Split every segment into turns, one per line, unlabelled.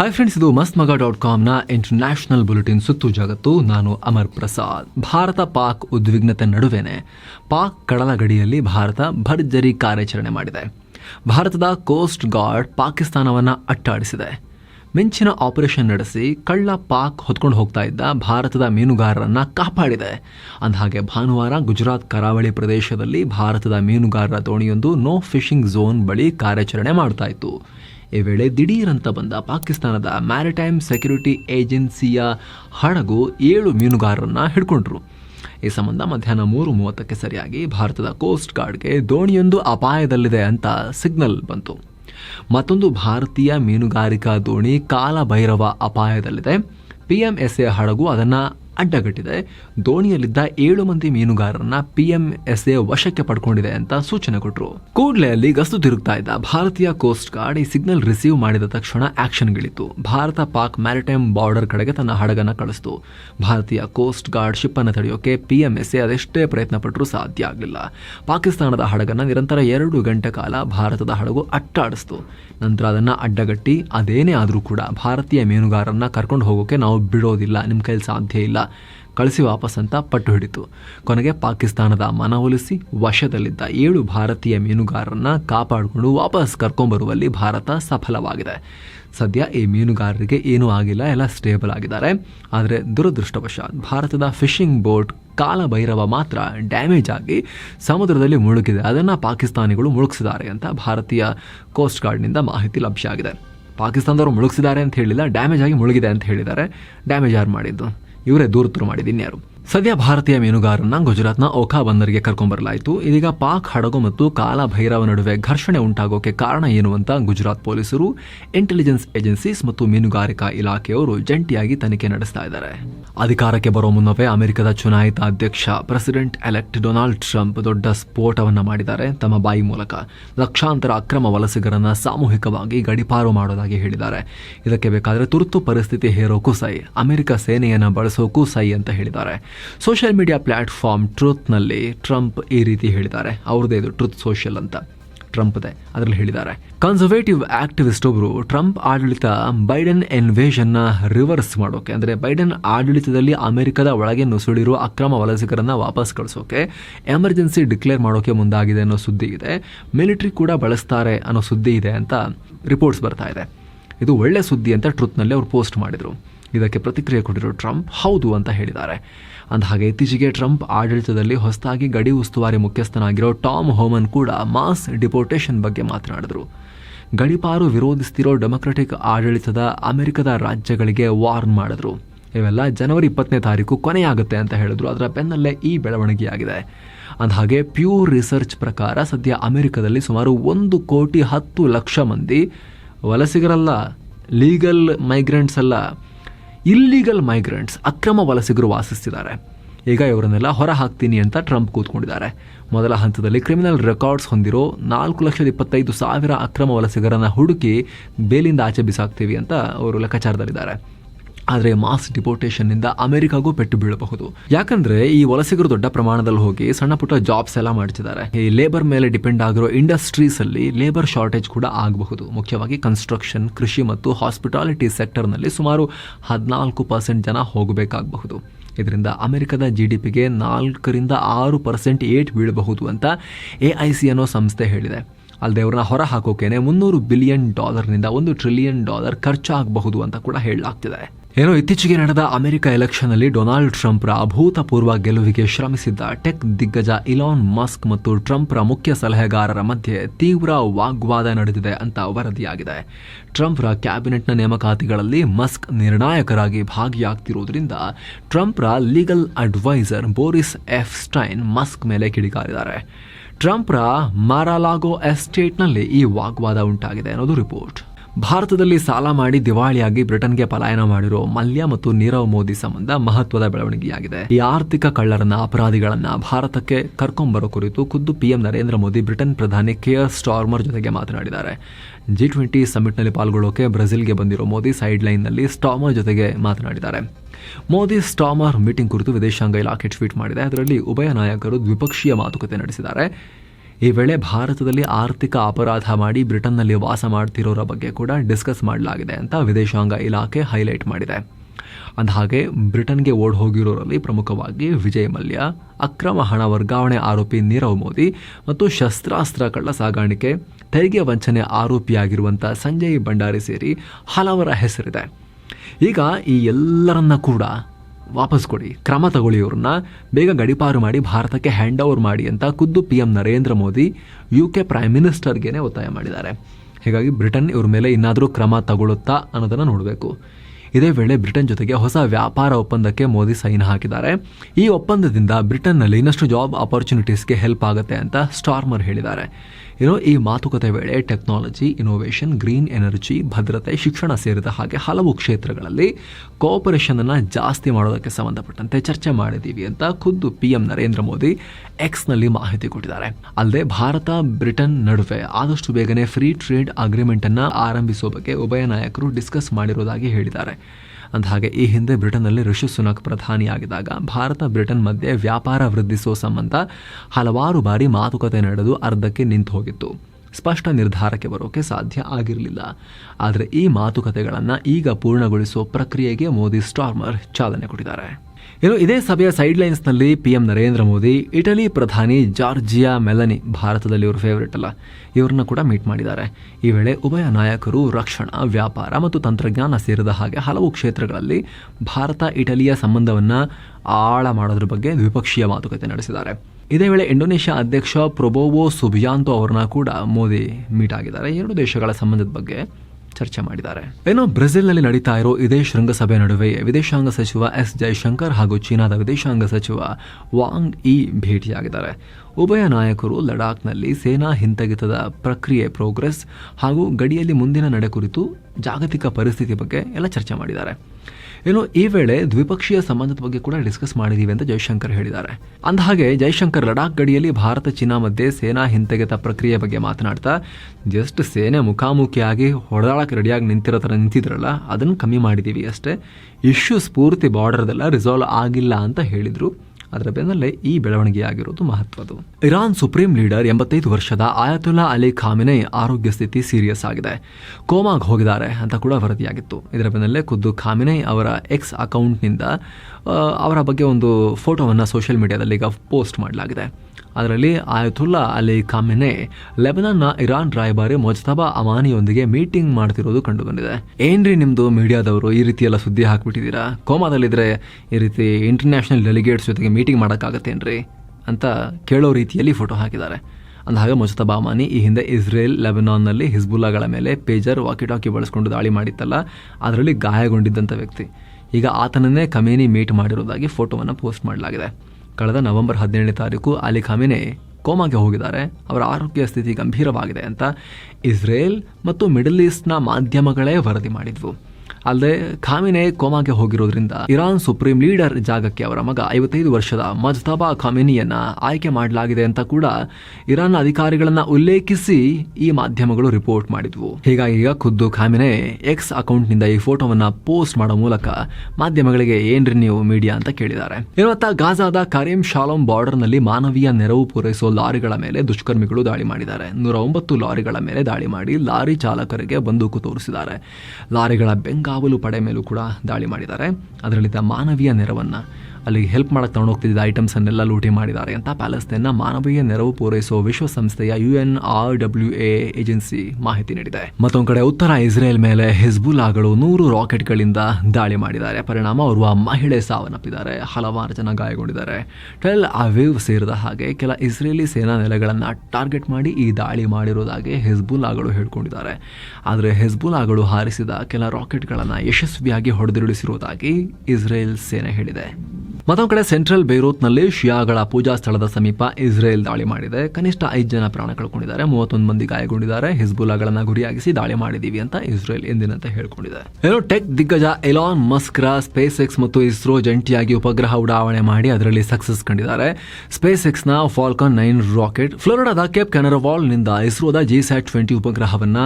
Hi friends ಇದು ಮಸ್ತ್ ಮಗ ಡಾಟ್ ಕಾಮ್ನ ಇಂಟರ್ನ್ಯಾಷನಲ್ ಬುಲೆಟಿನ್ ಸುತ್ತು ಜಗತ್ತು. ನಾನು ಅಮರ್ ಪ್ರಸಾದ್. ಭಾರತ ಪಾಕ್ ಉದ್ವಿಗ್ನತೆ ನಡುವೆನೆ. ಪಾಕ್ ಕಡಲ ಗಡಿಯಲ್ಲಿ ಭಾರತ ಭರ್ಜರಿ ಕಾರ್ಯಾಚರಣೆ ಮಾಡಿದೆ. ಭಾರತದ ಕೋಸ್ಟ್ ಗಾರ್ಡ್ ಪಾಕಿಸ್ತಾನವನ್ನು ಅಟ್ಟಾಡಿಸಿದೆ. ಮಿಂಚಿನ ಆಪರೇಷನ್ ನಡೆಸಿ ಕಳ್ಳ ಪಾಕ್ ಹೊತ್ಕೊಂಡು ಹೋಗ್ತಾ ಇದ್ದ ಭಾರತದ ಮೀನುಗಾರರನ್ನ ಕಾಪಾಡಿದೆ. ಅಂದಹಾಗೆ ಭಾನುವಾರ ಗುಜರಾತ್ ಕರಾವಳಿ ಪ್ರದೇಶದಲ್ಲಿ ಭಾರತದ ಮೀನುಗಾರರ ದೋಣಿಯೊಂದು ನೋ ಫಿಶಿಂಗ್ ಝೋನ್ ಬಳಿ ಕಾರ್ಯಾಚರಣೆ ಮಾಡ್ತಾ ಇತ್ತು. ಈ ವೇಳೆ ದಿಢೀರಂತ ಬಂದ ಪಾಕಿಸ್ತಾನದ ಮ್ಯಾರಿಟೈಮ್ ಸೆಕ್ಯೂರಿಟಿ ಏಜೆನ್ಸಿಯ ಹಡಗು ಏಳು ಮೀನುಗಾರರನ್ನ ಹಿಡ್ಕೊಂಡ್ರು. ಈ ಸಂಬಂಧ ಮಧ್ಯಾಹ್ನ ಮೂರು ಮೂವತ್ತಕ್ಕೆ ಸರಿಯಾಗಿ ಭಾರತದ ಕೋಸ್ಟ್ ಗಾರ್ಡ್ಗೆ ದೋಣಿಯೊಂದು ಅಪಾಯದಲ್ಲಿದೆ ಅಂತ ಸಿಗ್ನಲ್ ಬಂತು. ಮತ್ತೊಂದು ಭಾರತೀಯ ಮೀನುಗಾರಿಕಾ ದೋಣಿ ಕಾಲಭೈರವ ಅಪಾಯದಲ್ಲಿದೆ. ಪಿಎಂಎಸ್ಎ ಹಡಗು ಅದನ್ನು ಅಡ್ಡಗಟ್ಟಿದೆ. ದೋಣಿಯಲ್ಲಿದ್ದ ಏಳು ಮಂದಿ ಮೀನುಗಾರರನ್ನ ಪಿಎಂಎಸ್ಎ ವಶಕ್ಕೆ ಪಡ್ಕೊಂಡಿದೆ ಅಂತ ಸೂಚನೆ ಕೊಟ್ಟರು ಕೂಡ್ಲೆಯಲ್ಲಿ ಗಸ್ತು ತಿರುಗ್ತಾ ಇದ್ದ ಭಾರತೀಯ ಕೋಸ್ಟ್ ಗಾರ್ಡ್ ಈ ಸಿಗ್ನಲ್ ರಿಸೀವ್ ಮಾಡಿದ ತಕ್ಷಣ ಆಕ್ಷನ್ಗಿಳಿತು ಭಾರತ ಪಾಕ್ ಮ್ಯಾರಿಟೈಮ್ ಬಾರ್ಡರ್ ಕಡೆಗೆ ತನ್ನ ಹಡಗನ್ನ ಕಳಿಸ್ತು. ಭಾರತೀಯ ಕೋಸ್ಟ್ ಗಾರ್ಡ್ ಶಿಪ್ ಅನ್ನು ತಡೆಯೋಕೆ ಪಿಎಂಎಸ್ಎ ಅದೆಷ್ಟೇ ಪ್ರಯತ್ನ ಪಟ್ಟರೂ ಸಾಧ್ಯ ಆಗಲಿಲ್ಲ. ಪಾಕಿಸ್ತಾನದ ಹಡಗನ್ನ ನಿರಂತರ ಎರಡು ಗಂಟೆ ಕಾಲ ಭಾರತದ ಹಡಗು ಅಟ್ಟಾಡಿಸ್ತು. ನಂತರ ಅದನ್ನ ಅಡ್ಡಗಟ್ಟಿ, ಅದೇನೇ ಆದರೂ ಕೂಡ ಭಾರತೀಯ ಮೀನುಗಾರರನ್ನ ಕರ್ಕೊಂಡು ಹೋಗೋಕೆ ನಾವು ಬಿಡೋದಿಲ್ಲ ನಿಮ್ಮ ಕೈಲಿ ಸಾಧ್ಯ ಇಲ್ಲ ಕಳಿಸಿ ವಾಪಸ್ ಅಂತ ಪಟ್ಟು ಹಿಡಿತು. ಕೊನೆಗೆ ಪಾಕಿಸ್ತಾನದ ಮನವೊಲಿಸಿ ವಶದಲ್ಲಿದ್ದ ಏಳು ಭಾರತೀಯ ಮೀನುಗಾರರನ್ನ ಕಾಪಾಡಿಕೊಂಡು ವಾಪಸ್ ಕರ್ಕೊಂಬರುವಲ್ಲಿ ಭಾರತ ಸಫಲವಾಗಿದೆ. ಸದ್ಯ ಈ ಮೀನುಗಾರರಿಗೆ ಏನೂ ಆಗಿಲ್ಲ, ಎಲ್ಲ ಸ್ಟೇಬಲ್ ಆಗಿದ್ದಾರೆ. ಆದರೆ ದುರದೃಷ್ಟವಶಾತ್ ಭಾರತದ ಫಿಶಿಂಗ್ ಬೋಟ್ ಕಾಲಭೈರವ ಮಾತ್ರ ಡ್ಯಾಮೇಜ್ ಆಗಿ ಸಮುದ್ರದಲ್ಲಿ ಮುಳುಗಿದೆ. ಅದನ್ನು ಪಾಕಿಸ್ತಾನಿಗಳು ಮುಳುಗಿಸಿದ್ದಾರೆ ಅಂತ ಭಾರತೀಯ ಕೋಸ್ಟ್ ಗಾರ್ಡ್ನಿಂದ ಮಾಹಿತಿ ಲಭ್ಯ ಆಗಿದೆ. ಪಾಕಿಸ್ತಾನದವರು ಮುಳುಗಿಸಿದ್ದಾರೆ ಅಂತ ಹೇಳಿಲ್ಲ, ಡ್ಯಾಮೇಜ್ ಆಗಿ ಮುಳುಗಿದೆ ಅಂತ ಹೇಳಿದ್ದಾರೆ. ಡ್ಯಾಮೇಜ್ ಯಾರು ಮಾಡಿದ್ದು? ಇವರೇ ದೂರ ಮಾಡಿದ್ದು ಇನ್ಯಾರು? ಸದ್ಯ ಭಾರತೀಯ ಮೀನುಗಾರರನ್ನ ಗುಜರಾತ್ನ ಓಖಾ ಬಂದರಿಗೆ ಕರ್ಕೊಂಡ್ಬರಲಾಯಿತು ಇದೀಗ ಪಾಕ್ ಹಡಗು ಮತ್ತು ಕಾಲ ಭೈರವ ನಡುವೆ ಘರ್ಷಣೆ ಉಂಟಾಗೋಕೆ ಕಾರಣ ಏನು ಅಂತ ಗುಜರಾತ್ ಪೊಲೀಸರು ಇಂಟೆಲಿಜೆನ್ಸ್ ಏಜೆನ್ಸೀಸ್ ಮತ್ತು ಮೀನುಗಾರಿಕಾ ಇಲಾಖೆಯವರು ಜಂಟಿಯಾಗಿ ತನಿಖೆ ನಡೆಸ್ತಾ ಇದ್ದಾರೆ. ಅಧಿಕಾರಕ್ಕೆ ಬರೋ ಮುನ್ನವೇ ಅಮೆರಿಕದ ಚುನಾಯಿತ ಅಧ್ಯಕ್ಷ ಪ್ರೆಸಿಡೆಂಟ್ ಎಲೆಕ್ಟ್ ಡೊನಾಲ್ಡ್ ಟ್ರಂಪ್ ದೊಡ್ಡ ಸ್ಫೋಟವನ್ನು ಮಾಡಿದ್ದಾರೆ. ತಮ್ಮ ಬಾಯಿ ಮೂಲಕ ಲಕ್ಷಾಂತರ ಅಕ್ರಮ ವಲಸಿಗರನ್ನ ಸಾಮೂಹಿಕವಾಗಿ ಗಡಿಪಾರು ಮಾಡೋದಾಗಿ ಹೇಳಿದ್ದಾರೆ. ಇದಕ್ಕೆ ಬೇಕಾದರೆ ತುರ್ತು ಪರಿಸ್ಥಿತಿ ಹೇರೋಕ್ಕೂ ಸೈ ಅಮೆರಿಕ ಸೇನೆಯನ್ನು ಬಳಸೋಕ್ಕೂ ಸೈ ಅಂತ ಹೇಳಿದ್ದಾರೆ. ಸೋಷಿಯಲ್ ಮೀಡಿಯಾ ಪ್ಲ್ಯಾಟ್ಫಾರ್ಮ್ ಟ್ರೂತ್ನಲ್ಲಿ ಟ್ರಂಪ್ ಈ ರೀತಿ ಹೇಳಿದ್ದಾರೆ. ಅವ್ರದ್ದೇ ಇದು ಟ್ರೂತ್ ಸೋಷಿಯಲ್ ಅಂತ ಟ್ರಂಪ್ದೆ ಅದರಲ್ಲಿ ಹೇಳಿದ್ದಾರೆ. ಕನ್ಸರ್ವೇಟಿವ್ ಆಕ್ಟಿವಿಸ್ಟ್ ಒಬ್ಬರು ಟ್ರಂಪ್ ಆಡಳಿತ ಬೈಡನ್ ಎನ್ವೇಷನ್ನ ರಿವರ್ಸ್ ಮಾಡೋಕೆ, ಅಂದರೆ ಬೈಡನ್ ಆಡಳಿತದಲ್ಲಿ ಅಮೆರಿಕದ ಒಳಗೆ ನುಸುಳಿರುವ ಅಕ್ರಮ ವಲಸಿಗರನ್ನು ವಾಪಸ್ ಕಳಿಸೋಕೆ ಎಮರ್ಜೆನ್ಸಿ ಡಿಕ್ಲೇರ್ ಮಾಡೋಕೆ ಮುಂದಾಗಿದೆ ಅನ್ನೋ ಸುದ್ದಿ ಇದೆ. ಮಿಲಿಟರಿ ಕೂಡ ಬಳಸ್ತಾರೆ ಅನ್ನೋ ಸುದ್ದಿ ಇದೆ ಅಂತ ರಿಪೋರ್ಟ್ಸ್ ಬರ್ತಾ ಇದೆ. ಇದು ಒಳ್ಳೆ ಸುದ್ದಿ ಅಂತ ಟ್ರೂತ್ನಲ್ಲಿ ಅವರು ಪೋಸ್ಟ್ ಮಾಡಿದರು. ಇದಕ್ಕೆ ಪ್ರತಿಕ್ರಿಯೆ ಕೊಟ್ಟಿರೋ ಟ್ರಂಪ್ ಹೌದು ಅಂತ ಹೇಳಿದ್ದಾರೆ. ಅಂದಹಾಗೆ ಇತ್ತೀಚೆಗೆ ಟ್ರಂಪ್ ಆಡಳಿತದಲ್ಲಿ ಹೊಸದಾಗಿ ಗಡಿ ಉಸ್ತುವಾರಿ ಮುಖ್ಯಸ್ಥನಾಗಿರೋ ಟಾಮ್ ಹೋಮನ್ ಕೂಡ ಮಾಸ್ ಡಿಪೋರ್ಟೇಷನ್ ಬಗ್ಗೆ ಮಾತನಾಡಿದರು. ಗಡಿಪಾರು ವಿರೋಧಿಸ್ತಿರೋ ಡೆಮೊಕ್ರೆಟಿಕ್ ಆಡಳಿತದ ಅಮೆರಿಕದ ರಾಜ್ಯಗಳಿಗೆ ವಾರ್ನ್ ಮಾಡಿದ್ರು. ಇವೆಲ್ಲ ಜನವರಿ ಇಪ್ಪತ್ತನೇ ತಾರೀಕು ಕೊನೆಯಾಗುತ್ತೆ ಅಂತ ಹೇಳಿದ್ರು. ಅದರ ಬೆನ್ನಲ್ಲೇ ಈ ಬೆಳವಣಿಗೆಯಾಗಿದೆ. ಅಂದಹಾಗೆ ಪ್ಯೂರ್ ರಿಸರ್ಚ್ ಪ್ರಕಾರ ಸದ್ಯ ಅಮೆರಿಕದಲ್ಲಿ ಸುಮಾರು ಒಂದು ಕೋಟಿ ಹತ್ತು ಲಕ್ಷ ಮಂದಿ ವಲಸಿಗರಲ್ಲ, ಲೀಗಲ್ ಮೈಗ್ರೆಂಟ್ಸ್ ಅಲ್ಲ ಇಲ್ಲಿಗಲ್ ಮೈಗ್ರೆಂಟ್ಸ್ ಅಕ್ರಮ ವಲಸಿಗರು ವಾಸಿಸ್ತಿದ್ದಾರೆ. ಈಗ ಇವರನ್ನೆಲ್ಲ ಹೊರ ಹಾಕ್ತೀನಿ ಅಂತ ಟ್ರಂಪ್ ಕೂತ್ಕೊಂಡಿದ್ದಾರೆ. ಮೊದಲ ಹಂತದಲ್ಲಿ ಕ್ರಿಮಿನಲ್ ರೆಕಾರ್ಡ್ಸ್ ಹೊಂದಿರೋ ನಾಲ್ಕು ಲಕ್ಷದ ಇಪ್ಪತ್ತೈದು ಸಾವಿರ ಅಕ್ರಮ ವಲಸಿಗರನ್ನು ಹುಡುಕಿ ಬೇಲಿಂದ ಆಚೆ ಬಿಸಾಕ್ತೀವಿ ಅಂತ ಅವರು ಲೆಕ್ಕಾಚಾರದಲ್ಲಿದ್ದಾರೆ. ಆದರೆ ಮಾಸ್ ಡಿಪೋರ್ಟೇಷನ್ನಿಂದ ಅಮೆರಿಕಾಗೂ ಪೆಟ್ಟು ಬೀಳಬಹುದು. ಯಾಕಂದ್ರೆ ಈ ವಲಸಿಗರು ದೊಡ್ಡ ಪ್ರಮಾಣದಲ್ಲಿ ಹೋಗಿ ಸಣ್ಣ ಪುಟ್ಟ ಜಾಬ್ಸ್ ಎಲ್ಲ ಮಾಡ್ತಿದ್ದಾರೆ. ಈ ಲೇಬರ್ ಮೇಲೆ ಡಿಪೆಂಡ್ ಆಗಿರೋ ಇಂಡಸ್ಟ್ರೀಸ್ ಅಲ್ಲಿ ಲೇಬರ್ ಶಾರ್ಟೇಜ್ ಕೂಡ ಆಗಬಹುದು. ಮುಖ್ಯವಾಗಿ ಕನ್ಸ್ಟ್ರಕ್ಷನ್ ಕೃಷಿ ಮತ್ತು ಹಾಸ್ಪಿಟಾಲಿಟಿ ಸೆಕ್ಟರ್ನಲ್ಲಿ ಸುಮಾರು ಹದಿನಾಲ್ಕು ಪರ್ಸೆಂಟ್ ಜನ ಹೋಗಬೇಕಾಗಬಹುದು. ಇದರಿಂದ ಅಮೆರಿಕದ ಜಿ ಡಿ ಪಿಗೆ ನಾಲ್ಕರಿಂದ ಆರು ಪರ್ಸೆಂಟ್ ಏಟ್ ಬೀಳಬಹುದು ಅಂತ ಎ ಐ ಸಿ ಅನ್ನೋ ಸಂಸ್ಥೆ ಹೇಳಿದೆ. ಅಲ್ಲದೆ ಅವ್ರನ್ನ ಹೊರ ಹಾಕೋಕೇನೆ ಮುನ್ನೂರು ಬಿಲಿಯನ್ ಡಾಲರ್ನಿಂದ ಒಂದು ಟ್ರಿಲಿಯನ್ ಡಾಲರ್ ಖರ್ಚಾಗಬಹುದು ಅಂತ ಕೂಡ ಹೇಳಲಾಗ್ತಿದೆ. ಏನೋ ಇತ್ತೀಚೆಗೆ ನಡೆದ ಅಮೆರಿಕ ಎಲೆಕ್ಷನ್ ಅಲ್ಲಿ ಡೊನಾಲ್ಡ್ ಟ್ರಂಪ್ರ ಅಭೂತಪೂರ್ವ ಗೆಲುವಿಗೆ ಶ್ರಮಿಸಿದ್ದ ಟೆಕ್ ದಿಗ್ಗಜ ಇಲಾನ್ ಮಸ್ಕ್ ಮತ್ತು ಟ್ರಂಪ್ರ ಮುಖ್ಯ ಸಲಹೆಗಾರರ ಮಧ್ಯೆ ತೀವ್ರ ವಾಗ್ವಾದ ನಡೆದಿದೆ ಅಂತ ವರದಿಯಾಗಿದೆ. ಟ್ರಂಪ್ರ ಕ್ಯಾಬಿನೆಟ್ನ ನೇಮಕಾತಿಗಳಲ್ಲಿ ಮಸ್ಕ್ ನಿರ್ಣಾಯಕರಾಗಿ ಭಾಗಿಯಾಗ್ತಿರುವುದರಿಂದ ಟ್ರಂಪ್ರ legal adviser Boris Epshteyn Musk ಮೇಲೆ ಕಿಡಿಕಾರಿದ್ದಾರೆ ಟ್ರಂಪ್ರ ಮಾರಾಲಾಗೋ ಎಸ್ಟೇಟ್ನಲ್ಲಿ ಈ ವಾಗ್ವಾದ ಉಂಟಾಗಿದೆ ಅನ್ನೋದು ರಿಪೋರ್ಟ್. ಭಾರತದಲ್ಲಿ ಸಾಲ ಮಾಡಿ ದಿವಾಳಿಯಾಗಿ ಬ್ರಿಟನ್ಗೆ ಪಲಾಯನ ಮಾಡಿರೋ ಮಲ್ಯ ಮತ್ತು ನೀರವ್ ಮೋದಿ ಸಂಬಂಧ ಮಹತ್ವದ ಬೆಳವಣಿಗೆಯಾಗಿದೆ. ಈ ಆರ್ಥಿಕ ಕಳ್ಳರನ್ನ, ಅಪರಾಧಿಗಳನ್ನ ಭಾರತಕ್ಕೆ ಕರ್ಕೊಂಬರೋ ಕುರಿತು ಖುದ್ದು ಪಿಎಂ ನರೇಂದ್ರ ಮೋದಿ ಬ್ರಿಟನ್ ಪ್ರಧಾನಿ ಕೇರ್ ಸ್ಟಾರ್ಮರ್ ಜೊತೆಗೆ ಮಾತನಾಡಿದ್ದಾರೆ. ಜಿ ಟ್ವೆಂಟಿ ಸಮಿಟ್ನಲ್ಲಿ ಪಾಲ್ಗೊಳ್ಳೋಕೆ ಬ್ರೆಜಿಲ್ಗೆ ಬಂದಿರೋ ಮೋದಿ ಸೈಡ್ ಲೈನ್ನಲ್ಲಿ ಸ್ಟಾರ್ಮರ್ ಜೊತೆಗೆ ಮಾತನಾಡಿದ್ದಾರೆ. ಮೋದಿ ಸ್ಟಾಮರ್ ಮೀಟಿಂಗ್ ಕುರಿತು ವಿದೇಶಾಂಗ ಇಲಾಖೆ ಟ್ವೀಟ್ ಮಾಡಿದೆ. ಅದರಲ್ಲಿ ಉಭಯ ನಾಯಕರು ದ್ವಿಪಕ್ಷೀಯ ಮಾತುಕತೆ ನಡೆಸಿದ್ದಾರೆ. ಈ ವೇಳೆ ಭಾರತದಲ್ಲಿ ಆರ್ಥಿಕ ಅಪರಾಧ ಮಾಡಿ ಬ್ರಿಟನ್ನಲ್ಲಿ ವಾಸ ಮಾಡ್ತಿರೋರ ಬಗ್ಗೆ ಕೂಡ ಡಿಸ್ಕಸ್ ಮಾಡಲಾಗಿದೆ ಅಂತ ವಿದೇಶಾಂಗ ಇಲಾಖೆ ಹೈಲೈಟ್ ಮಾಡಿದೆ. ಅಂದಹಾಗೆ, ಬ್ರಿಟನ್ಗೆ ಓಡ್ ಹೋಗಿರೋರಲ್ಲಿ ಪ್ರಮುಖವಾಗಿ ವಿಜಯ್ ಮಲ್ಯ, ಅಕ್ರಮ ಹಣ ವರ್ಗಾವಣೆ ಆರೋಪಿ ನೀರವ್ ಮೋದಿ ಮತ್ತು ಶಸ್ತ್ರಾಸ್ತ್ರ ಕಳ್ಳ ಸಾಗಾಣಿಕೆ, ತೆರಿಗೆ ವಂಚನೆ ಆರೋಪಿಯಾಗಿರುವಂಥ ಸಂಜಯ್ ಭಂಡಾರಿ ಸೇರಿ ಹಲವರ ಹೆಸರಿದೆ. ಈಗ ಈ ಎಲ್ಲರನ್ನ ಕೂಡ ವಾಪಸ್ ಕೊಡಿ. ಕ್ರಮ ತಗೊಳ್ಳಿ ಇವ್ರನ್ನ. ಬೇಗ ಗಡಿಪಾರು ಮಾಡಿ, ಭಾರತಕ್ಕೆ ಹ್ಯಾಂಡ್ ಓವರ್ ಮಾಡಿ ಅಂತ ಖುದ್ದು P M Narendra Modi U K prime ಮಿನಿಸ್ಟರ್ಗೇನೆ ಒತ್ತಾಯ ಮಾಡಿದ್ದಾರೆ. ಹೀಗಾಗಿ ಬ್ರಿಟನ್ ಇವ್ರ ಮೇಲೆ ಇನ್ನಾದರೂ ಕ್ರಮ ತಗೊಳ್ಳುತ್ತಾ ಅನ್ನೋದನ್ನು ನೋಡಬೇಕು. ಇದೇ ವೇಳೆ ಬ್ರಿಟನ್ ಜೊತೆಗೆ ಹೊಸ ವ್ಯಾಪಾರ ಒಪ್ಪಂದಕ್ಕೆ ಮೋದಿ ಸೈನ್ ಹಾಕಿದ್ದಾರೆ. ಈ ಒಪ್ಪಂದದಿಂದ ಬ್ರಿಟನ್ನಲ್ಲಿ ಇನ್ನಷ್ಟು ಜಾಬ್ ಅಪರ್ಚುನಿಟೀಸ್ಗೆ ಹೆಲ್ಪ್ ಆಗುತ್ತೆ ಅಂತ ಸ್ಟಾರ್ಮರ್ ಹೇಳಿದ್ದಾರೆ. ಇನ್ನು ಈ ಮಾತುಕತೆ ವೇಳೆ ಟೆಕ್ನಾಲಜಿ ಇನೋವೇಷನ್ ಗ್ರೀನ್ ಎನರ್ಜಿ ಭದ್ರತೆ, ಶಿಕ್ಷಣ ಸೇರಿದ ಹಾಗೆ ಹಲವು ಕ್ಷೇತ್ರಗಳಲ್ಲಿ ಕೋಆಪರೇಷನ್ ಅನ್ನ ಜಾಸ್ತಿ ಮಾಡೋದಕ್ಕೆ ಸಂಬಂಧಪಟ್ಟಂತೆ ಚರ್ಚೆ ಮಾಡಿದ್ದೀವಿ ಅಂತ ಖುದ್ದು ಪಿ ಎಂ ನರೇಂದ್ರ ಮೋದಿ ಎಕ್ಸ್ನಲ್ಲಿ ಮಾಹಿತಿ ಕೊಟ್ಟಿದ್ದಾರೆ. ಅಲ್ಲದೆ ಭಾರತ, ಬ್ರಿಟನ್ ನಡುವೆ ಆದಷ್ಟು ಬೇಗನೆ ಫ್ರೀ ಟ್ರೇಡ್ ಅಗ್ರಿಮೆಂಟ್ ಅನ್ನ ಆರಂಭಿಸುವ ಬಗ್ಗೆ ಉಭಯ ನಾಯಕರು ಡಿಸ್ಕಸ್ ಮಾಡಿರುವುದಾಗಿ ಹೇಳಿದ್ದಾರೆ. ಅಂದಹಾಗೆ ಈ ಹಿಂದೆ ಬ್ರಿಟನ್ನಲ್ಲಿ ಋಷಿ ಸುನಕ್ ಪ್ರಧಾನಿಯಾಗಿದ್ದಾಗ ಭಾರತ ಬ್ರಿಟನ್ ಮಧ್ಯೆ ವ್ಯಾಪಾರ ವೃದ್ಧಿಸುವ ಸಂಬಂಧ ಹಲವಾರು ಬಾರಿ ಮಾತುಕತೆ ನಡೆದು ಅರ್ಧಕ್ಕೆ ನಿಂತು ಹೋಗಿತ್ತು. ಸ್ಪಷ್ಟ ನಿರ್ಧಾರಕ್ಕೆ ಬರೋಕೆ ಸಾಧ್ಯ ಆಗಿರಲಿಲ್ಲ. ಆದರೆ ಈ ಮಾತುಕತೆಗಳನ್ನು ಈಗ ಪೂರ್ಣಗೊಳಿಸುವ ಪ್ರಕ್ರಿಯೆಗೆ ಮೋದಿ ಸ್ಟಾರ್ಮರ್ ಚಾಲನೆ ಕೊಟ್ಟಿದ್ದಾರೆ. ಇನ್ನು ಇದೇ ಸಭೆಯ ಸೈಡ್ಲೈನ್ಸ್ನಲ್ಲಿ P M Narendra Modi Italy ಪ್ರಧಾನಿ ಜಾರ್ಜಿಯಾ ಮೆಲನಿ ಭಾರತದಲ್ಲಿ ಇವರು ಫೇವರೇಟ್ ಅಲ್ಲ. ಇವರನ್ನ ಕೂಡ ಮೀಟ್ ಮಾಡಿದ್ದಾರೆ. ಈ ವೇಳೆ ಉಭಯ ನಾಯಕರು ರಕ್ಷಣಾ, ವ್ಯಾಪಾರ ಮತ್ತು ತಂತ್ರಜ್ಞಾನ ಸೇರಿದ ಹಾಗೆ ಹಲವು ಕ್ಷೇತ್ರಗಳಲ್ಲಿ ಭಾರತ ಇಟಲಿಯ ಸಂಬಂಧವನ್ನು ಆಳ ಮಾಡೋದ್ರ ಬಗ್ಗೆ ದ್ವಿಪಕ್ಷೀಯ ಮಾತುಕತೆ ನಡೆಸಿದ್ದಾರೆ. ಇದೇ ವೇಳೆ ಇಂಡೋನೇಷ್ಯಾ ಅಧ್ಯಕ್ಷ ಪ್ರೊಬೋವೋ ಸುಬಿಯಾಂತೋ ಅವರನ್ನ ಕೂಡ ಮೋದಿ ಮೀಟ್ ಆಗಿದ್ದಾರೆ. ಎರಡು ದೇಶಗಳ ಸಂಬಂಧದ ಬಗ್ಗೆ ಚರ್ಚೆ ಮಾಡಿದ್ದಾರೆ. ಇನ್ನು ಬ್ರೆಜಿಲ್ನಲ್ಲಿ ನಡೀತಾ ಇರೋ ಇದೇ ಶೃಂಗಸಭೆ ನಡುವೆ ವಿದೇಶಾಂಗ ಸಚಿವ ಎಸ್ ಜೈಶಂಕರ್ ಹಾಗೂ ಚೀನಾದ ವಿದೇಶಾಂಗ ಸಚಿವ ವಾಂಗ್ ಇ ಭೇಟಿಯಾಗಿದ್ದಾರೆ. ಉಭಯ ನಾಯಕರು ಲಡಾಖ್ನಲ್ಲಿ ಸೇನಾ ಹಿಂತೆಗೆತದ ಪ್ರಕ್ರಿಯೆ ಪ್ರೋಗ್ರೆಸ್ ಹಾಗೂ ಗಡಿಯಲ್ಲಿ ಮುಂದಿನ ನಡೆ ಕುರಿತು ಜಾಗತಿಕ ಪರಿಸ್ಥಿತಿ ಬಗ್ಗೆ ಎಲ್ಲ ಚರ್ಚೆ ಮಾಡಿದ್ದಾರೆ. ಇನ್ನು ಈ ವೇಳೆ ದ್ವಿಪಕ್ಷೀಯ ಸಂಬಂಧದ ಬಗ್ಗೆ ಕೂಡ ಡಿಸ್ಕಸ್ ಮಾಡಿದೀವಿ ಅಂತ ಜೈಶಂಕರ್ ಹೇಳಿದ್ದಾರೆ. ಅಂದಹಾಗೆ ಜೈಶಂಕರ್ ಲಡಾಖ್ ಗಡಿಯಲ್ಲಿ ಭಾರತ ಚೀನಾ ಮಧ್ಯೆ ಸೇನಾ ಹಿಂತೆಗೆತ ಪ್ರಕ್ರಿಯೆ ಬಗ್ಗೆ ಮಾತನಾಡ್ತಾ ಜಸ್ಟ್ ಸೇನೆ ಮುಖಾಮುಖಿಯಾಗಿ ಹೊಡೆದಾಳಕ್ಕೆ ರೆಡಿಯಾಗಿ ನಿಂತಿರೋ ಥರ ನಿಂತಿದ್ರಲ್ಲ, ಅದನ್ನು ಕಮ್ಮಿ ಮಾಡಿದ್ದೀವಿ ಅಷ್ಟೇ. ಇಶ್ಯೂಸ್ ಪೂರ್ತಿ ಬಾರ್ಡರ್ದೆಲ್ಲ ರಿಸಾಲ್ವ್ ಆಗಿಲ್ಲ ಅಂತ ಹೇಳಿದರು. ಅದರ ಬೆನ್ನಲ್ಲೇ ಈ ಬೆಳವಣಿಗೆಯಾಗಿರುವುದು ಮಹತ್ವದ್ದು. ಇರಾನ್ ಸುಪ್ರೀಂ ಲೀಡರ್ ಎಂಬತ್ತೈದು ವರ್ಷದ ಆಯತುಲ್ಲಾ ಅಲಿ ಖಾಮಿನೆ ಆರೋಗ್ಯ ಸ್ಥಿತಿ ಸೀರಿಯಸ್ ಆಗಿದೆ. ಕೋಮಾಗ್ ಹೋಗಿದ್ದಾರೆ ಅಂತ ಕೂಡ ವರದಿಯಾಗಿತ್ತು. ಇದರ ಬೆನ್ನಲ್ಲೇ ಖುದ್ದು ಖಾಮಿನೆ ಅವರ ಎಕ್ಸ್ ಅಕೌಂಟ್ನಿಂದ ಅವರ ಬಗ್ಗೆ ಒಂದು ಫೋಟೋವನ್ನು ಸೋಷಿಯಲ್ ಮೀಡಿಯಾದಲ್ಲಿ ಈಗ ಪೋಸ್ಟ್ ಮಾಡಲಾಗಿದೆ. ಅದರಲ್ಲಿ ಆಯತುಲ್ಲಾ ಅಲಿ ಖಾಮಿನೆ ಲೆಬನಾನ್ನ ಇರಾನ್ ರಾಯಭಾರಿ ಮೊಜ್ತಬಾ ಅಮಾನಿಯೊಂದಿಗೆ ಮೀಟಿಂಗ್ ಮಾಡ್ತಿರೋದು ಕಂಡುಬಂದಿದೆ. ಏನ್ರಿ ನಿಮ್ದು ಮೀಡಿಯಾದವರು ಈ ರೀತಿ ಎಲ್ಲ ಸುದ್ದಿ ಹಾಕ್ಬಿಟ್ಟಿದ್ದೀರಾ? ಕೋಮಾದಲ್ಲಿದ್ರೆ ಈ ರೀತಿ ಇಂಟರ್ನ್ಯಾಷನಲ್ ಡೆಲಿಗೇಟ್ಸ್ ಜೊತೆಗೆ ಮೀಟಿಂಗ್ ಮಾಡೋಕ್ಕಾಗತ್ತೇನ್ರಿ ಅಂತ ಕೇಳೋ ರೀತಿಯಲ್ಲಿ ಫೋಟೋ ಹಾಕಿದ್ದಾರೆ. ಅಂದಹಾಗೆ ಮೊಜ್ತಬಾ ಅಮಾನಿ ಈ ಹಿಂದೆ ಇಸ್ರೇಲ್, ಲೆಬನಾನ್ನಲ್ಲಿ ಹಿಜ್ಬುಲ್ಲಾಗಳ ಮೇಲೆ ಪೇಜರ್, ವಾಕಿಟಾಕಿ ಬಳಸ್ಕೊಂಡು ದಾಳಿ ಮಾಡಿತ್ತಲ್ಲ, ಅದರಲ್ಲಿ ಗಾಯಗೊಂಡಿದ್ದಂಥ ವ್ಯಕ್ತಿ. ಈಗ ಆತನನ್ನೇ ಕಮೇನಿ ಮೀಟ್ ಮಾಡಿರೋದಾಗಿ ಫೋಟೋವನ್ನು ಪೋಸ್ಟ್ ಮಾಡಲಾಗಿದೆ. ಕಳೆದ ನವೆಂಬರ್ ಹದಿನೇಳನೇ ತಾರೀಕು ಅಲಿ ಖಾಮಿನೆ ಕೋಮಾಗೆ ಹೋಗಿದ್ದಾರೆ. ಅವರ ಆರೋಗ್ಯ ಸ್ಥಿತಿ ಗಂಭೀರವಾಗಿದೆ ಅಂತ ಇಸ್ರೇಲ್ ಮತ್ತು ಮಿಡಲ್ ಈಸ್ಟ್ನ ಮಾಧ್ಯಮಗಳೇ ವರದಿ ಮಾಡಿದ್ವು. ಅಲ್ಲದೆ ಖಾಮಿನೆ ಕೋಮಾಗೆ ಹೋಗಿರೋದ್ರಿಂದ ಇರಾನ್ ಸುಪ್ರೀಂ ಲೀಡರ್ ಜಾಗಕ್ಕೆ ಅವರ ಮಗ ಐವತ್ತೈದು ವರ್ಷದ ಮಜ್ತಬಾ ಖಾಮಿನಿಯನ್ನ ಆಯ್ಕೆ ಮಾಡಲಾಗಿದೆ ಅಂತ ಕೂಡ ಇರಾನ್ ಅಧಿಕಾರಿಗಳನ್ನ ಉಲ್ಲೇಖಿಸಿ ಈ ಮಾಧ್ಯಮಗಳು ರಿಪೋರ್ಟ್ ಮಾಡಿದ್ವು. ಹೀಗಾಗಿ ಈಗ ಖುದ್ದು ಖಾಮಿನೆ ಎಕ್ಸ್ ಅಕೌಂಟ್ನಿಂದ ಈ ಫೋಟೋವನ್ನ ಪೋಸ್ಟ್ ಮಾಡೋ ಮೂಲಕ ಮಾಧ್ಯಮಗಳಿಗೆ ಏನ್ರಿ ನೀವು ಮೀಡಿಯಾ ಅಂತ ಕೇಳಿದ್ದಾರೆ. ಇವತ್ತ ಗಾಜಾದ ಕರೀಂ ಶಾಲೋಮ್ ಬಾರ್ಡರ್ನಲ್ಲಿ ಮಾನವೀಯ ನೆರವು ಪೂರೈಸುವ ಲಾರಿಗಳ ಮೇಲೆ ದುಷ್ಕರ್ಮಿಗಳು ದಾಳಿ ಮಾಡಿದ್ದಾರೆ. ನೂರ ಒಂಬತ್ತು ಲಾರಿಗಳ ಮೇಲೆ ದಾಳಿ ಮಾಡಿ ಲಾರಿ ಚಾಲಕರಿಗೆ ಬಂದೂಕು ತೋರಿಸಿದ್ದಾರೆ. ಲಾರಿಗಳ ಬೆಂಗಾವಲು ಪಡೆ ಮೇಲೂ ಕೂಡ ದಾಳಿ ಮಾಡಿದ್ದಾರೆ. ಅದರಲ್ಲಿದ್ದ ಮಾನವೀಯ ನೆರವನ್ನ ಅಲ್ಲಿಗೆ ಹೆಲ್ಪ್ ಮಾಡಕ್ಕೆ ತಗೊಂಡೋಗ್ತಿದ್ದ ಐಟಮ್ಸ್ ಅನ್ನೆಲ್ಲ ಲೂಟಿ ಮಾಡಿದ್ದಾರೆ ಅಂತ ಪ್ಯಾಲೆಸ್ತೇನ್ನ ಮಾನವೀಯ ನೆರವು ಪೂರೈಸೋ ವಿಶ್ವಸಂಸ್ಥೆಯ U N R W A agency ಮಾಹಿತಿ ನೀಡಿದೆ. ಮತ್ತೊಂದು ಕಡೆ ಉತ್ತರ ಇಸ್ರೇಲ್ ಮೇಲೆ ಹಿಜ್ಬುಲ್ಲಾಗಳು ನೂರು ರಾಕೆಟ್ಗಳಿಂದ ದಾಳಿ ಮಾಡಿದ್ದಾರೆ. ಪರಿಣಾಮ ಓರ್ವ ಮಹಿಳೆ ಸಾವನ್ನಪ್ಪಿದ್ದಾರೆ. ಹಲವಾರು ಜನ ಗಾಯಗೊಂಡಿದ್ದಾರೆ. ಟೆಲ್ ಅವಿವ್ ಸೇರಿದ ಹಾಗೆ ಕೆಲ ಇಸ್ರೇಲಿ ಸೇನಾ ನೆಲೆಗಳನ್ನು ಟಾರ್ಗೆಟ್ ಮಾಡಿ ಈ ದಾಳಿ ಮಾಡಿರುವುದಾಗಿ ಹಿಜ್ಬುಲ್ಲಾಗಳು ಹೇಳ್ಕೊಂಡಿದ್ದಾರೆ. ಆದರೆ ಹಿಜ್ಬುಲ್ಲಾಗಳು ಹಾರಿಸಿದ ಕೆಲ ರಾಕೆಟ್ಗಳನ್ನು ಯಶಸ್ವಿಯಾಗಿ ಹೊಡೆದುರುಳಿಸಿರುವುದಾಗಿ ಇಸ್ರೇಲ್ ಸೇನೆ ಹೇಳಿದೆ. ಮತ್ತೊಂದು ಕಡೆ ಸೆಂಟ್ರಲ್ ಬೈರೂತ್ನಲ್ಲಿ ಶಿಯಾಗಳ ಪೂಜಾ ಸ್ಥಳದ ಸಮೀಪ ಇಸ್ರೇಲ್ ದಾಳಿ ಮಾಡಿದೆ. ಕನಿಷ್ಠ ಐದು ಜನ ಪ್ರಾಣ ಕಳ್ಕೊಂಡಿದ್ದಾರೆ ಮೂವತ್ತೊಂದು ಮಂದಿ ಗಾಯಗೊಂಡಿದ್ದಾರೆ. ಹಿಜ್ಬುಲ್ಲಾಗಳನ್ನ ಗುರಿಯಾಗಿಸಿ ದಾಳಿ ಮಾಡಿದೀವಿ ಅಂತ ಇಸ್ರೇಲ್ ಎಂದಿನಂತೆ ಹೇಳಿಕೊಂಡಿದೆ. ಏನೋ, ಟೆಕ್ ದಿಗ್ಗಜ ಎಲಾನ್ ಮಸ್ಕ್ರ ಸ್ಪೇಸ್ ಎಕ್ಸ್ ಮತ್ತು ಇಸ್ರೋ ಜಂಟಿಯಾಗಿ ಉಪಗ್ರಹ ಉಡಾವಣೆ ಮಾಡಿ ಅದರಲ್ಲಿ ಸಕ್ಸಸ್ ಕಂಡಿದ್ದಾರೆ. ಸ್ಪೇಸ್ ಎಕ್ಸ್ನ ಫಾಲ್ಕಾನ್ ನೈನ್ ರಾಕೆಟ್, ಫ್ಲೋರಿಡಾದ ಕೇಪ್ ಕ್ಯಾನರವಾಲ್ನಿಂದ ಇಸ್ರೋದ ಜಿ ಸ್ಯಾಟ್ ಟ್ವೆಂಟಿ ಉಪಗ್ರಹವನ್ನ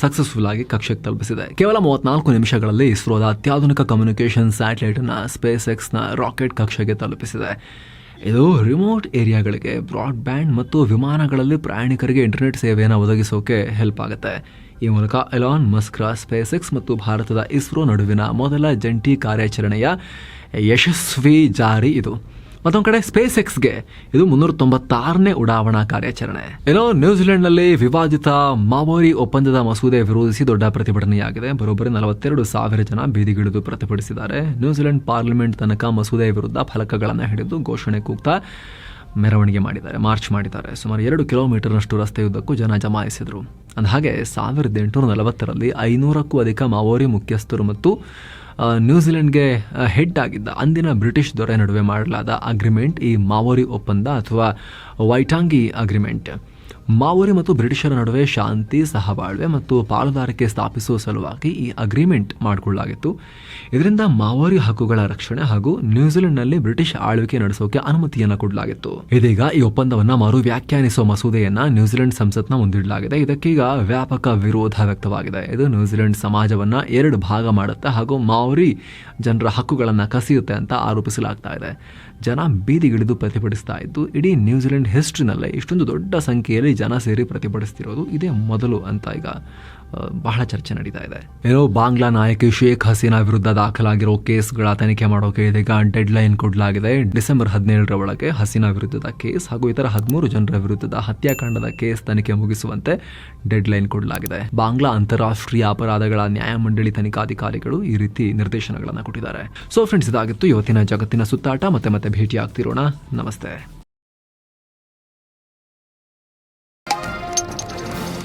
ಸಕ್ಸಸ್ಫುಲ್ ಆಗಿ ಕಕ್ಷೆಗೆ ತಲುಪಿಸಿದೆ. ಕೇವಲ ಮೂವತ್ನಾಲ್ಕು ನಿಮಿಷಗಳಲ್ಲಿ ಇಸ್ರೋದ ಅತ್ಯಾಧುನಿಕ ಕಮ್ಯುನಿಕೇಷನ್ ಸ್ಯಾಟಲೈಟ್ ಅನ್ನ ಸ್ಪೇಸ್ ಎಕ್ಸ್ನ ರಾಕೆಟ್ ಕಕ್ಷೆಗೆ ತಲುಪಿಸಿದೆ. ಇದು ರಿಮೋಟ್ ಏರಿಯಾಗಳಿಗೆ ಬ್ರಾಡ್ಬ್ಯಾಂಡ್ ಮತ್ತು ವಿಮಾನಗಳಲ್ಲಿ ಪ್ರಯಾಣಿಕರಿಗೆ ಇಂಟರ್ನೆಟ್ ಸೇವೆಯನ್ನು ಒದಗಿಸೋಕೆ ಹೆಲ್ಪ್ ಆಗುತ್ತೆ. ಈ ಮೂಲಕ ಎಲಾನ್ ಮಸ್ಕ್ರ ಸ್ಪೇಸ್ ಎಕ್ಸ್ ಮತ್ತು ಭಾರತದ ಇಸ್ರೋ ನಡುವಿನ ಮೊದಲ ಜಂಟಿ ಕಾರ್ಯಾಚರಣೆಯ ಯಶಸ್ವಿ ಜಾರಿ ಇದು. ಮತ್ತೊಂದು ಕಡೆ ಸ್ಪೇಸ್ ಎಕ್ಸ್ಗೆ ಇದು ಮುನ್ನೂರ ತೊಂಬತ್ತಾರನೇ ಉಡಾವಣಾ ಕಾರ್ಯಾಚರಣೆ. ಏನೋ ನ್ಯೂಜಿಲೆಂಡ್ನಲ್ಲಿ ವಿವಾದಿತ ಮಾವೋರಿ ಒಪ್ಪಂದದ ಮಸೂದೆ ವಿರೋಧಿಸಿ ದೊಡ್ಡ ಪ್ರತಿಭಟನೆಯಾಗಿದೆ. ಬರೋಬ್ಬರಿ ನಲವತ್ತೆರಡು ಸಾವಿರ ಜನ ಬೀದಿಗಿಳಿದು ಪ್ರತಿಭಟಿಸಿದ್ದಾರೆ. ನ್ಯೂಜಿಲೆಂಡ್ ಪಾರ್ಲಿಮೆಂಟ್ ತನಕ ಮಸೂದೆ ವಿರುದ್ಧ ಫಲಕಗಳನ್ನು ಹಿಡಿದು ಘೋಷಣೆ ಕೂಗ್ತಾ ಮೆರವಣಿಗೆ ಮಾಡಿದ್ದಾರೆ, ಮಾರ್ಚ್ ಮಾಡಿದ್ದಾರೆ. ಸುಮಾರು ಎರಡು ಕಿಲೋಮೀಟರ್ನಷ್ಟು ರಸ್ತೆಯುದ್ದಕ್ಕೂ ಜನ ಜಮಾಯಿಸಿದರು. ಅಂದಹಾಗೆ ಸಾವಿರದ ಎಂಟುನೂರ ನಲವತ್ತರಲ್ಲಿ ಐನೂರಕ್ಕೂ ಅಧಿಕ ಮಾವೋರಿ ಮುಖ್ಯಸ್ಥರು ಮತ್ತು ನ್ಯೂಜಿಲೆಂಡ್ಗೆ ಹೆಡ್ ಆಗಿದ್ದ ಅಂದಿನ ಬ್ರಿಟಿಷ್ ದೊರೆ ನಡುವೆ ಮಾಡಲಾದ ಅಗ್ರಿಮೆಂಟ್ ಈ ಮಾವೋರಿ ಒಪ್ಪಂದ ಅಥವಾ ವೈಟಾಂಗಿ ಅಗ್ರಿಮೆಂಟ್ ಮಾವೋರಿ ಮತ್ತು ಬ್ರಿಟಿಷರ ನಡುವೆ ಶಾಂತಿ, ಸಹಬಾಳ್ವೆ ಮತ್ತು ಪಾಲುದಾರಿಕೆ ಸ್ಥಾಪಿಸುವ ಸಲುವಾಗಿ ಈ ಅಗ್ರಿಮೆಂಟ್ ಮಾಡಿಕೊಳ್ಳಲಾಗಿತ್ತು. ಇದರಿಂದ ಮಾವೋರಿ ಹಕ್ಕುಗಳ ರಕ್ಷಣೆ ಹಾಗೂ ನ್ಯೂಜಿಲೆಂಡ್ನಲ್ಲಿ ಬ್ರಿಟಿಷ್ ಆಳ್ವಿಕೆ ನಡೆಸೋಕೆ ಅನುಮತಿಯನ್ನು ಕೊಡಲಾಗಿತ್ತು. ಇದೀಗ ಈ ಒಪ್ಪಂದವನ್ನ ಮರು ವ್ಯಾಖ್ಯಾನಿಸುವ ಮಸೂದೆಯನ್ನ ನ್ಯೂಜಿಲೆಂಡ್ ಸಂಸತ್ನ ಮುಂದಿಡಲಾಗಿದೆ. ಇದಕ್ಕೀಗ ವ್ಯಾಪಕ ವಿರೋಧ ವ್ಯಕ್ತವಾಗಿದೆ. ಇದು ನ್ಯೂಜಿಲೆಂಡ್ ಸಮಾಜವನ್ನ ಎರಡು ಭಾಗ ಮಾಡುತ್ತೆ ಹಾಗೂ ಮಾವೋರಿ ಜನರ ಹಕ್ಕುಗಳನ್ನು ಕಸಿಯುತ್ತೆ ಅಂತ ಆರೋಪಿಸಲಾಗ್ತಾ ಇದೆ. ಜನ ಬೀದಿಗಿಳಿದು ಪ್ರತಿಭಟಿಸ್ತಾ ಇದ್ದು, ಇಡೀ ನ್ಯೂಜಿಲೆಂಡ್ ಹಿಸ್ಟ್ರಿನಲ್ಲೇ ಇಷ್ಟೊಂದು ದೊಡ್ಡ ಸಂಖ್ಯೆಯಲ್ಲಿ ಜನ ಸೇರಿ ಪ್ರತಿಭಟಿಸ್ತಿರೋದು ಇದೇ ಮೊದಲು ಅಂತ ಈಗ ಬಹಳ ಚರ್ಚೆ ನಡೀತಾ ಇದೆ. ಏನೋ ಬಾಂಗ್ಲಾ ನಾಯಕಿ ಶೇಖ್ ಹಸೀನಾ ವಿರುದ್ಧ ದಾಖಲಾಗಿರೋ ಕೇಸ್ಗಳ ತನಿಖೆ ಮಾಡೋಕೆ ಇದೀಗ ಡೆಡ್ ಲೈನ್ ಕೊಡಲಾಗಿದೆ. ಡಿಸೆಂಬರ್ ಹದಿನೇಳರ ಒಳಗೆ ಹಸೀನಾ ವಿರುದ್ಧದ ಕೇಸ್ ಹಾಗೂ ಇತರ ಹದಿಮೂರು ಜನರ ವಿರುದ್ಧದ ಹತ್ಯಾಕಾಂಡದ ಕೇಸ್ ತನಿಖೆ ಮುಗಿಸುವಂತೆ ಡೆಡ್ ಲೈನ್ ಕೊಡಲಾಗಿದೆ. ಬಾಂಗ್ಲಾ ಅಂತಾರಾಷ್ಟ್ರೀಯ ಅಪರಾಧಗಳ ನ್ಯಾಯಮಂಡಳಿ ತನಿಖಾಧಿಕಾರಿಗಳು ಈ ರೀತಿ ನಿರ್ದೇಶನಗಳನ್ನು ಕೊಟ್ಟಿದ್ದಾರೆ. ಸೊ, ಫ್ರೆಂಡ್ಸ್, ಇದಾಗಿತ್ತು ಇವತ್ತಿನ ಜಗತ್ತಿನ ಸುತ್ತಾಟ. ಮತ್ತೆ ಮತ್ತೆ ಭೇಟಿ ಆಗ್ತಿರೋಣ ನಮಸ್ತೆ.